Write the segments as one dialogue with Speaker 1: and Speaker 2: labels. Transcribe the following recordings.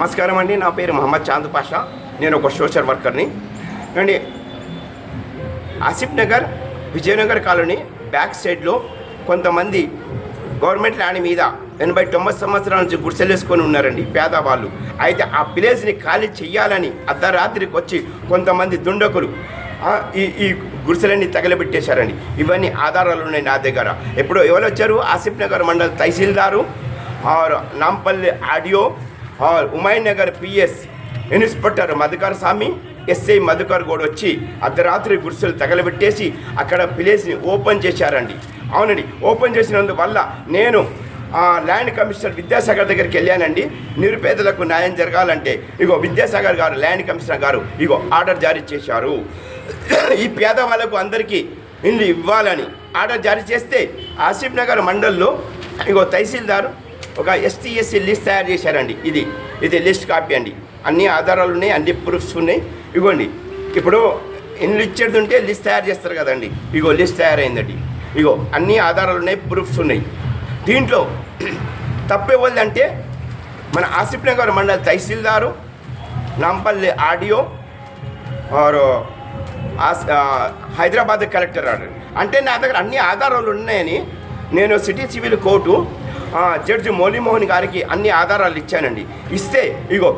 Speaker 1: నమస్కారం అండి. నా పేరు మహమ్మద్ చాంద్ పాషా. నేను ఒక సోషల్ వర్కర్ని. అండి ఆసిఫ్ నగర్ విజయనగర్ కాలనీ బ్యాక్ సైడ్లో కొంతమంది గవర్నమెంట్ ల్యాండ్ మీద ఎనభై తొంభై సంవత్సరాల నుంచి గుడిసెలేసుకొని ఉన్నారండి పేదవాళ్ళు. అయితే ఆ ప్లేస్ని ఖాళీ చెయ్యాలని అర్ధరాత్రికి వచ్చి కొంతమంది దుండకులు ఈ ఈ గుడిసెలన్నీ తగలబెట్టేశారండి. ఇవన్నీ ఆధారాలు ఉన్నాయి నా దగ్గర. ఎప్పుడు ఎవరు వచ్చారు? Asif Nagar mandal tahsildar. Or Nampally audio hall Umai Nagar PS inspector Madhukar Swamy SI Madhukar Goud వచ్చి అర్ధరాత్రి గుడిసెలు తగలబెట్టేసి అక్కడ ప్లేస్ని ఓపెన్ చేశారండి. అవునండి ఓపెన్ చేసినందువల్ల నేను ఆ ల్యాండ్ కమిషనర్ విద్యాసాగర్ దగ్గరికి వెళ్ళానండి. నిరుపేదలకు న్యాయం జరగాలంటే ఇగో విద్యాసాగర్ గారు ల్యాండ్ కమిషనర్ గారు ఇగో ఆర్డర్ జారీ చేశారు. ఈ పేదవాళ్ళకు అందరికీ ఇల్లు ఇవ్వాలని ఆర్డర్ జారీ చేస్తే ఆసిఫ్ నగర్ మండల్లో ఇగో తహసీల్దారు ఒక ఎస్టీ ఎస్సీ లిస్ట్ తయారు చేశారండి. ఇది ఇది లిస్ట్ కాపీ అండి. అన్ని ఆధారాలు ఉన్నాయి అన్ని ప్రూఫ్స్ ఉన్నాయి. ఇగోండి. ఇప్పుడు ఇల్లు ఇచ్చేది ఉంటే లిస్ట్ తయారు చేస్తారు కదండి. ఇగో లిస్ట్ తయారైందండి. ఇగో అన్ని ఆధారాలు ఉన్నాయి ప్రూఫ్స్ ఉన్నాయి. దీంట్లో తప్పేవాళ్ళంటే మన ఆసిఫ్ నగర్ మండల tahsildar Nampally audio or Hyderabad collector అంటే నా దగ్గర అన్ని ఆధారాలు ఉన్నాయని నేను city civil court judge Moulimohan గారికి అన్ని ఆధారాలు ఇచ్చానండి. ఇస్తే ఇగో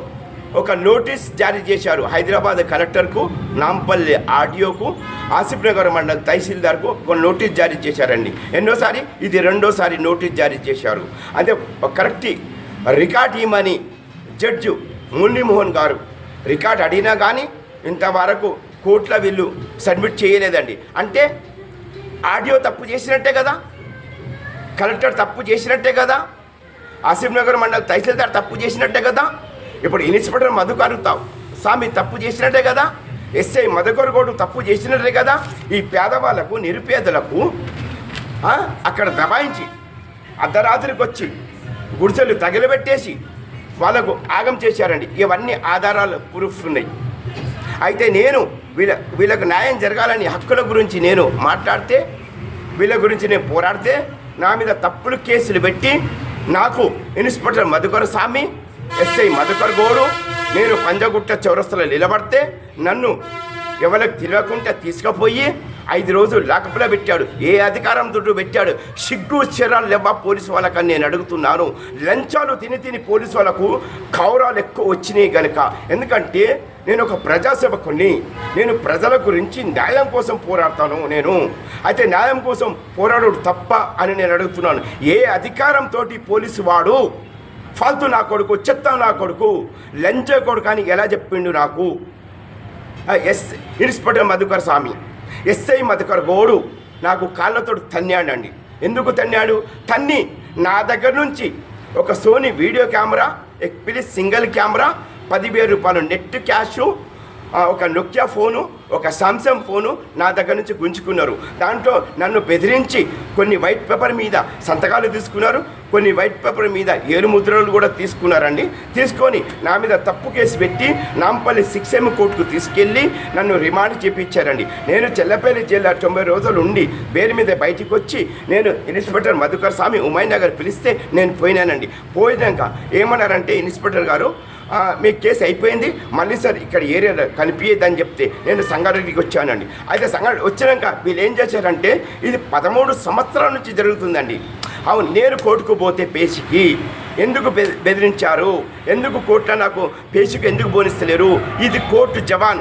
Speaker 1: ఒక నోటీస్ జారీ చేశారు హైదరాబాద్ కలెక్టర్కు నాంపల్లి ఆడియోకు ఆసిఫ్ నగర్ మండల్ తహసీల్దార్కు ఒక నోటీస్ జారీ చేశారండి. ఎన్నోసారి ఇది రెండోసారి నోటీస్ జారీ చేశారు. అంటే కరెక్ట్ రికార్డ్ ఇవ్వమని జడ్జి మురళీమోహన్ గారు రికార్డ్ అడిగినా కానీ ఇంతవరకు కోట్ల వీళ్ళు సబ్మిట్ చేయలేదండి. అంటే ఆడియో తప్పు చేసినట్టే కదా? కలెక్టర్ తప్పు చేసినట్టే కదా? ఆసిఫ్ నగర్ మండల్ తహసీల్దార్ తప్పు చేసినట్టే కదా? ఇప్పుడు ఇన్స్పెక్టర్ మధుకు అడుగుతావు స్వామి తప్పు చేసినట్టే కదా? ఎస్ఐ మధుకర్ గౌడు తప్పు చేసినట్టే కదా? ఈ పేదవాళ్ళకు నిరుపేదలకు అక్కడ దబాయించి అర్ధరాత్రికి వచ్చి గుడిసెలు తగిలబెట్టేసి వాళ్ళకు ఆగం చేశారండి. ఇవన్నీ ఆధారాలు ప్రూఫ్స్ ఉన్నాయి. అయితే నేను వీళ్ళ వీళ్ళకు న్యాయం జరగాలని హక్కుల గురించి నేను మాట్లాడితే వీళ్ళ గురించి నేను పోరాడితే నా మీద తప్పుడు కేసులు పెట్టి నాకు ఇన్స్పెక్టర్ మధుకర స్వామి ఎస్ఐ మధుకర్ గౌడు నేను పంజగుట్ట చౌరస్తలో నిలబడితే నన్ను ఎవరికి తెలియకుండా తీసుకుపోయి ఐదు రోజులు లాకప్లో పెట్టాడు. ఏ అధికారం దుడ్డు పెట్టాడు? సిగ్గు చిరాలు లేవా పోలీసు వాళ్ళకని నేను అడుగుతున్నాను. లంచాలు తిని తిని పోలీసు వాళ్ళకు కౌరాలు ఎక్కువ వచ్చినాయి గనుక. ఎందుకంటే నేను ఒక ప్రజాసేవకుని నేను ప్రజల గురించి న్యాయం కోసం పోరాడతాను నేను. అయితే న్యాయం కోసం పోరాడు తప్ప అని నేను అడుగుతున్నాను. ఏ అధికారంతో పోలీసు వాడు ఫాల్తు నా కొడుకు చెత్త నా కొడుకు లంచ కొడుకు అని ఎలా చెప్పిండు నాకు? S inspector Madhukar Swamy. SI Madhukar Goud నాకు కాళ్ళతో తన్నాడండి. ఎందుకు తన్నాడు? తన్ని నా దగ్గర నుంచి ఒక సోనీ వీడియో కెమెరా ఎక్పిలి సింగిల్ కెమెరా పదివేల రూపాయలు నెట్ క్యాష్ ఒక నొక్యా ఫోను ఒక సామ్సంగ్ ఫోను నా దగ్గర నుంచి గుంజుకున్నారు. దాంట్లో నన్ను బెదిరించి కొన్ని వైట్ పేపర్ మీద సంతకాలు తీసుకున్నారు. కొన్ని వైట్ పేపర్ మీద ఏడు ముద్రలు కూడా తీసుకున్నారండి. తీసుకొని నా మీద తప్పు కేసు పెట్టి నాంపల్లి సిక్స్ ఎం కోర్టుకు తీసుకెళ్ళి నన్ను రిమాండ్ చేపించారండి. నేను చెల్లపల్లి జిల్లా తొంభై రోజులు ఉండి పేరు మీద బయటికి వచ్చి నేను ఇన్స్పెక్టర్ మధుకర్ స్వామి ఉమాయ్ నగర్ పిలిస్తే నేను పోయినానండి. పోయినాక ఏమన్నారంటే ఇన్స్పెక్టర్ గారు మీ కేసు అయిపోయింది. మళ్ళీ సార్ ఇక్కడ ఏరియాలో కనిపించదని చెప్తే నేను సంగారెడ్డికి వచ్చానండి. అయితే సంగారెడ్డి వచ్చినాక వీళ్ళు ఏం చేశారంటే ఇది పదమూడు సంవత్సరాల నుంచి జరుగుతుందండి. అవును నేను కోర్టుకు పోతే పేషికి ఎందుకు బె- బెదిరించారు? ఎందుకు కోర్టులో నాకు పేసికి ఎందుకు బోనిస్తలేరు? ఇది కోర్టు జవాన్.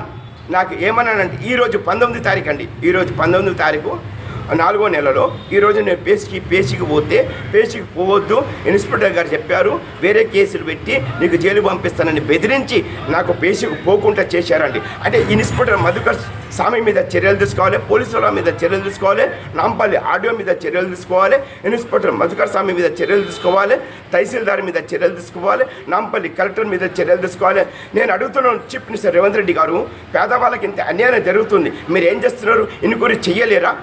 Speaker 1: నాకు ఏమన్నానంటే ఈరోజు పంతొమ్మిది తారీఖు అండి. ఈరోజు పంతొమ్మిది తారీఖు నాలుగో నెలలో ఈరోజు నేను పేసికి పేసికి పోతే పేసికి పోవద్దు. ఇన్స్పెక్టర్ గారు చెప్పారు వేరే కేసులు పెట్టి నీకు జైలు పంపిస్తానని బెదిరించి నాకు పేసికి పోకుండా చేశారండి. అంటే ఇన్స్పెక్టర్ మధుకర్ స్వామి మీద చర్యలు తీసుకోవాలి పోలీసుల మీద చర్యలు తీసుకోవాలి నాంపల్లి ఆడియో మీద చర్యలు తీసుకోవాలి ఇన్స్పెక్టర్ మధుకర్ స్వామి మీద చర్యలు తీసుకోవాలి తహసీల్దార్ మీద చర్యలు తీసుకోవాలి నాంపల్లి కలెక్టర్ మీద చర్యలు తీసుకోవాలి. నేను అడుగుతున్నాను చీఫ్ మినిస్టర్ రేవంత్ రెడ్డి గారు పేదవాళ్ళకి ఇంత అన్యాయం జరుగుతుంది మీరు ఏం చేస్తున్నారు? ఇన్ని గురించి చెయ్యలేరా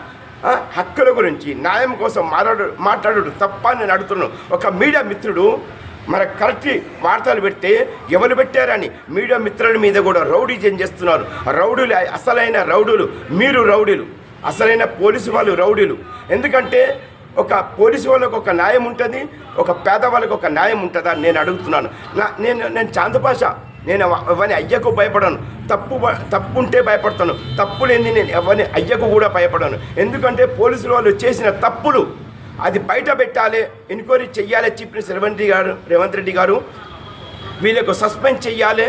Speaker 1: హక్కుల గురించి న్యాయం కోసం మాట్లాడు మాట్లాడు తప్ప నేను అడుగుతున్నాను ఒక మీడియా మిత్రుడు మన కరెక్ట్ వార్తలు పెడితే ఎవరు పెట్టారని మీడియా మిత్రుల మీద కూడా రౌడీజం చేస్తున్నారు. రౌడీలు అసలైన రౌడీలు. మీరు రౌడీలు. అసలైన పోలీసు వాళ్ళు రౌడీలు. ఎందుకంటే ఒక పోలీసు వాళ్ళకు ఒక న్యాయం ఉంటుంది ఒక పేదవాళ్ళకు ఒక న్యాయం ఉంటుందా నేను అడుగుతున్నాను. నా నేను నేను చాందపాష నేను ఎవరిని అయ్యకు భయపడను. తప్పు తప్పు ఉంటే భయపడతాను. తప్పు లేని నేను ఎవరిని అయ్యకు కూడా భయపడను. ఎందుకంటే పోలీసులు వాళ్ళు చేసిన తప్పులు అది బయట పెట్టాలి ఎంక్వైరీ చెయ్యాలి చీఫ్ మినిస్టర్ రేవంత్ రెడ్డి గారు రేవంత్ రెడ్డి గారు. వీళ్ళకు సస్పెండ్ చెయ్యాలి.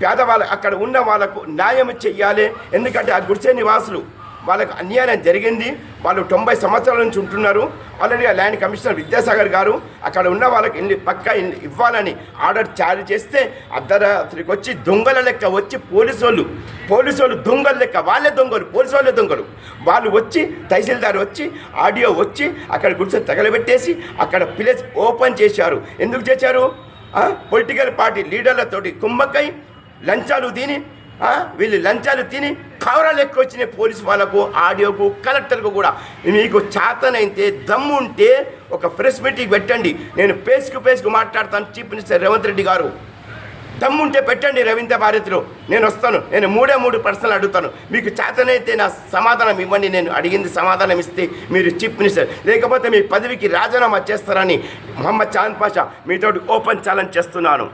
Speaker 1: పేదవాళ్ళ అక్కడ ఉన్న వాళ్ళకు న్యాయం చెయ్యాలి. ఎందుకంటే ఆ గుడిసె నివాసులు వాళ్ళకు అన్యాయం జరిగింది. వాళ్ళు తొంభై సంవత్సరాల నుంచి ఉంటున్నారు. ఆల్రెడీ ఆ ల్యాండ్ కమిషనర్ విద్యాసాగర్ గారు అక్కడ ఉన్న వాళ్ళకి ఇల్లు పక్క ఇల్లు ఇవ్వాలని ఆర్డర్ జారీ చేస్తే అర్ధరాత్రికి వచ్చి దొంగల లెక్క వచ్చి పోలీసు వాళ్ళు పోలీసు వాళ్ళు దొంగల లెక్క వాళ్ళే దొంగలు పోలీసు వాళ్ళే దొంగలు. వాళ్ళు వచ్చి తహసీల్దార్ వచ్చి ఆడియో వచ్చి అక్కడ గుడిసె తగలబెట్టేసి అక్కడ ప్లేస్ ఓపెన్ చేశారు. ఎందుకు చేశారు? పొలిటికల్ పార్టీ లీడర్లతోటి కుమ్మక్కై లంచాలు తిని వీళ్ళు లంచాలు తిని కవరాలు ఎక్కువ వచ్చినాయి పోలీసు వాళ్ళకు ఆడియోకు కలెక్టర్కు కూడా. మీకు చేతనైతే దమ్ము ఉంటే ఒక ప్రెస్ మీటింగ్ పెట్టండి. నేను పేసుకు పేసుకు మాట్లాడతాను చీఫ్ మినిస్టర్ రేవంత్ రెడ్డి గారు. దమ్ముంటే పెట్టండి రవీంద్ర భారతిలో. నేను వస్తాను. నేను మూడే మూడు ప్రశ్నలు అడుగుతాను. మీకు చేతనైతే నా సమాధానం ఇవ్వండి. నేను అడిగింది సమాధానం ఇస్తే మీరు చీఫ్ మినిస్టర్. లేకపోతే మీ పదవికి రాజీనామా చేస్తారని మొహమ్మద్ చాంద్ పాషా మీతో ఓపెన్ ఛాలెంజ్ చేస్తున్నాను.